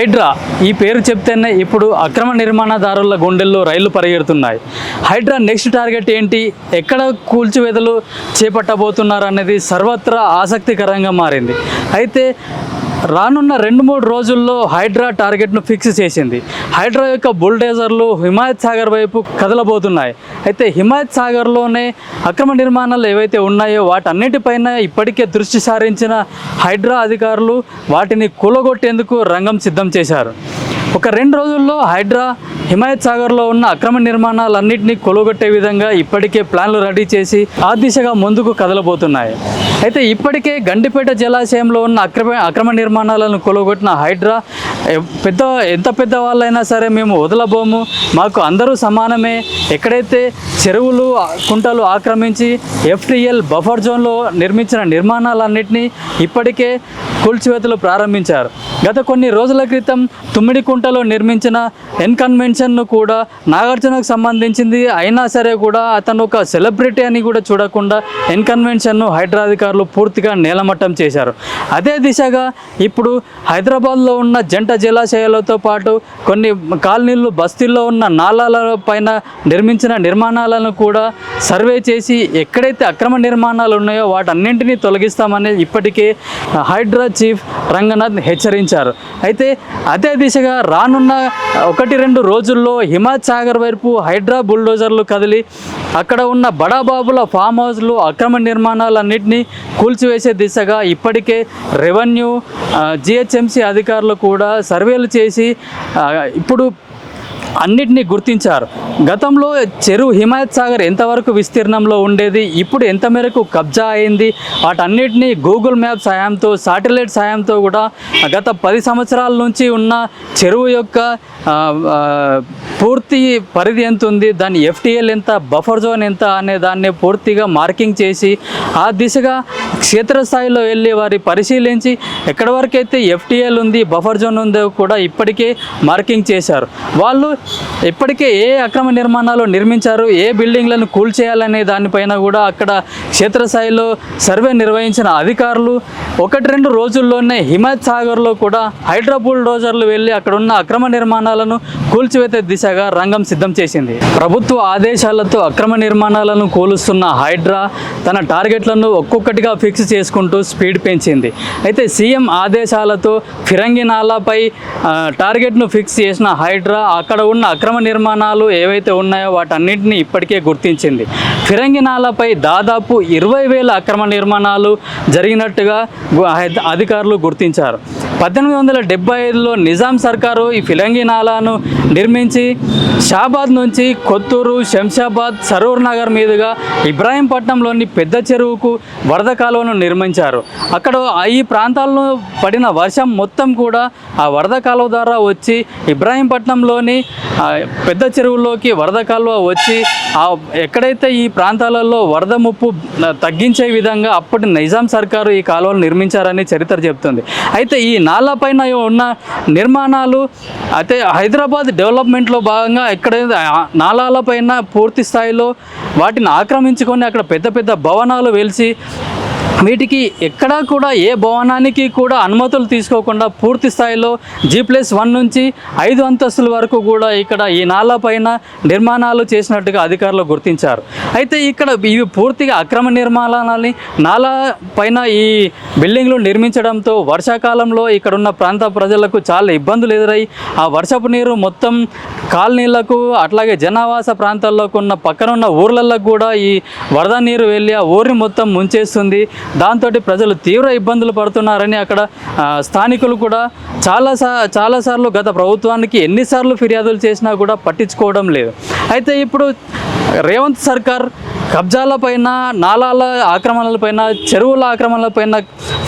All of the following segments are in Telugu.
హైడ్రా ఈ పేరు చెప్తేనే ఇప్పుడు అక్రమ నిర్మాణదారుల గుండెల్లో రైళ్ళు పరిగెడుతున్నాయి. హైడ్రా నెక్స్ట్ టార్గెట్ ఏంటి? ఎక్కడ కూల్చివేతలు చేపట్టబోతున్నారు అనేది సర్వత్రా ఆసక్తికరంగా మారింది. అయితే రానున్న రెండు మూడు రోజుల్లో హైడ్రా టార్గెట్ను ఫిక్స్ చేసింది. హైడ్రా యొక్క బుల్డేజర్లు హిమాయత్ సాగర్ వైపు కదలబోతున్నాయి. అయితే హిమాయత్ సాగర్లోనే అక్రమ నిర్మాణాలు ఏవైతే ఉన్నాయో వాటన్నిటిపైన ఇప్పటికే దృష్టి సారించిన హైడ్రా అధికారులు వాటిని కూలగొట్టేందుకు రంగం సిద్ధం చేశారు. ఒక రెండు రోజుల్లో హైడ్రా హిమాయత్ సాగర్లో ఉన్న అక్రమ నిర్మాణాలన్నింటినీ కొలుగొట్టే విధంగా ఇప్పటికే ప్లాన్లు రెడీ చేసి ఆ దిశగా ముందుకు కదలబోతున్నాయి. అయితే ఇప్పటికే గండిపేట జలాశయంలో ఉన్న అక్రమ అక్రమ నిర్మాణాలను కొలుగొట్టిన హైడ్రా పెద్ద ఎంత పెద్ద వాళ్ళైనా సరే మేము వదలబోము. మాకు అందరూ సమానమే. ఎక్కడైతే చెరువులు కుంటలు ఆక్రమించి ఎఫ్టీఎల్ బఫర్ జోన్లో నిర్మించిన నిర్మాణాలన్నింటినీ ఇప్పటికే కూల్చివేతలు ప్రారంభించారు. గత కొన్ని రోజుల క్రితం తుమ్మిడికుంటలో నిర్మించిన ఎన్కన్వెన్షన్ను కూడా నాగార్జునకు సంబంధించింది. అయినా సరే కూడా అతను ఒక సెలబ్రిటీ అని కూడా చూడకుండా ఎన్కన్వెన్షన్ను హైడ్రాధికారులు పూర్తిగా నేలమట్టం చేశారు. అదే దిశగా ఇప్పుడు హైదరాబాద్లో ఉన్న జంట జలాశయాలతో పాటు కొన్ని కాలనీలు బస్తీల్లో ఉన్న నాలాల పైన నిర్మించిన నిర్మాణాలను కూడా సర్వే చేసి ఎక్కడైతే అక్రమ నిర్మాణాలు ఉన్నాయో వాటన్నింటినీ తొలగిస్తామని ఇప్పటికే హైడ్రా చీఫ్ రంగనాథ్ హెచ్చరించారు. అయితే అదే దిశగా రానున్న ఒకటి రెండు రోజుల్లో హిమాయత్ సాగర్ వైపు హైడ్రా బుల్డోజర్లు కదిలి అక్కడ ఉన్న బడాబాబుల ఫామ్ హౌస్లు అక్రమ నిర్మాణాలన్నింటినీ కూల్చివేసే దిశగా ఇప్పటికే రెవెన్యూ జిహెచ్ఎంసీ అధికారులు కూడా సర్వేలు చేసి ఇప్పుడు అన్నిటినీ గుర్తించారు. గతంలో చెరువు హిమాయత్ సాగర్ ఎంతవరకు విస్తీర్ణంలో ఉండేది? ఇప్పుడు ఎంత మేరకు కబ్జా అయింది? వాటన్నిటినీ గూగుల్ మ్యాప్ సాయంతో శాటిలైట్ సాయంతో కూడా గత పది సంవత్సరాల నుంచి ఉన్న చెరువు యొక్క పూర్తి పరిధి ఎంత ఉంది? దాని ఎఫ్టీఎల్ ఎంత? బఫర్ జోన్ ఎంత? అనే దాన్ని పూర్తిగా మార్కింగ్ చేసి ఆ దిశగా క్షేత్రస్థాయిలో వెళ్ళి వారి పరిశీలించి ఎక్కడి వరకు అయితే ఎఫ్టీఎల్ ఉంది బఫర్ జోన్ ఉందో కూడా ఇప్పటికే మార్కింగ్ చేశారు. వాళ్ళు ఇప్పటికే ఏ అక్రమ నిర్మాణాలు నిర్మించారు ఏ బిల్డింగ్లను కూల్చేయాలనే దానిపైన కూడా అక్కడ క్షేత్రస్థాయిలో సర్వే నిర్వహించిన అధికారులు ఒకటి రెండు రోజుల్లోనే హిమాయత్ సాగర్లో కూడా హైడ్రా రోజర్లు వెళ్ళి అక్కడ ఉన్న అక్రమ నిర్మాణాలను కూల్చివేత దిశగా రంగం సిద్ధం చేసింది. ప్రభుత్వ ఆదేశాలతో అక్రమ నిర్మాణాలను కూలుస్తున్న హైడ్రా తన టార్గెట్లను ఒక్కొక్కటిగా ఫిక్స్ చేసుకుంటూ స్పీడ్ పెంచింది. అయితే సీఎం ఆదేశాలతో ఫిరంగి నాలాపై టార్గెట్ను ఫిక్స్ చేసిన హైడ్రా అక్కడ ఉన్న అక్రమ నిర్మాణాలు ఏవైతే ఉన్నాయో వాటన్నింటినీ ఇప్పటికే గుర్తించింది. ఫిరంగి నాలాపై దాదాపు ఇరవై వేల అక్రమ నిర్మాణాలు జరిగినట్టుగా అధికారులు గుర్తించారు. పద్దెనిమిది వందల డెబ్బై ఐదులో నిజాం సర్కారు ఈ ఫిరంగి నాలాను నిర్మించి Thank you. షాబాద్ నుంచి కొత్తూరు శంషాబాద్ సరూర్ నగర్ మీదుగా ఇబ్రాహీంపట్నంలోని పెద్ద చెరువుకు వరద కాలువను నిర్మించారు. అక్కడ ఆ ఈ ప్రాంతాల్లో పడిన వర్షం మొత్తం కూడా ఆ వరద కాలువ ద్వారా వచ్చి ఇబ్రాహీంపట్నంలోని పెద్ద చెరువులోకి వరద కాలువ వచ్చి ఆ ఎక్కడైతే ఈ ప్రాంతాలలో వరద ముప్పు తగ్గించే విధంగా అప్పటి నిజాం సర్కారు ఈ కాలువలు నిర్మించారని చరిత్ర చెబుతుంది. అయితే ఈ నాలా పైన ఉన్న నిర్మాణాలు అయితే హైదరాబాద్ డెవలప్మెంట్లో భాగంగా ఇక్కడ నాళాల పైన పూర్తి స్థాయిలో వాటిని ఆక్రమించుకొని అక్కడ పెద్ద పెద్ద భవనాలు వెలిసి వీటికి ఎక్కడా కూడా ఏ భవనానికి కూడా అనుమతులు తీసుకోకుండా పూర్తి స్థాయిలో జీ ప్లస్ వన్ నుంచి ఐదు అంతస్తుల వరకు కూడా ఇక్కడ ఈ నాలా పైన నిర్మాణాలు చేసినట్టుగా అధికారులు గుర్తించారు. అయితే ఇక్కడ ఇవి పూర్తిగా అక్రమ నిర్మాణాలని నాలా పైన ఈ బిల్డింగ్లు నిర్మించడంతో వర్షాకాలంలో ఇక్కడ ఉన్న ప్రాంత ప్రజలకు చాలా ఇబ్బందులు ఎదురై ఆ వర్షపు నీరు మొత్తం కాలనీలకు అట్లాగే జనావాస ప్రాంతాల్లోకి ఉన్న పక్కన ఉన్న ఊర్లలో కూడా ఈ వరద నీరు వెళ్ళి ఆ ఊరిని మొత్తం ముంచేస్తుంది. దాంతో ప్రజలు తీవ్ర ఇబ్బందులు పడుతున్నారని అక్కడ స్థానికులు కూడా చాలా చాలాసార్లు గత ప్రభుత్వానికి ఎన్నిసార్లు ఫిర్యాదులు చేసినా కూడా పట్టించుకోవడం లేదు. అయితే ఇప్పుడు రేవంత్ సర్కార్ కబ్జాలపైన నాలాల ఆక్రమణలపైన చెరువుల ఆక్రమణలపైన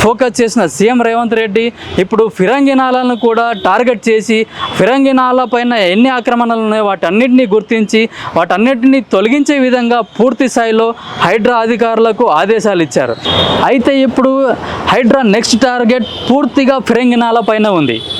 ఫోకస్ చేసిన సీఎం రేవంత్ రెడ్డి ఇప్పుడు ఫిరంగి నాలాలను కూడా టార్గెట్ చేసి ఫిరంగి నాలా పైన ఎన్ని ఆక్రమణలు ఉన్నాయో వాటన్నిటిని గుర్తించి వాటన్నిటిని తొలగించే విధంగా పూర్తి స్థాయిలో హైడ్రా అధికారులకు ఆదేశాలు ఇచ్చారు. అయితే ఇప్పుడు హైడ్రా నెక్స్ట్ టార్గెట్ పూర్తిగా ఫిరంగి నాలా పైన ఉంది.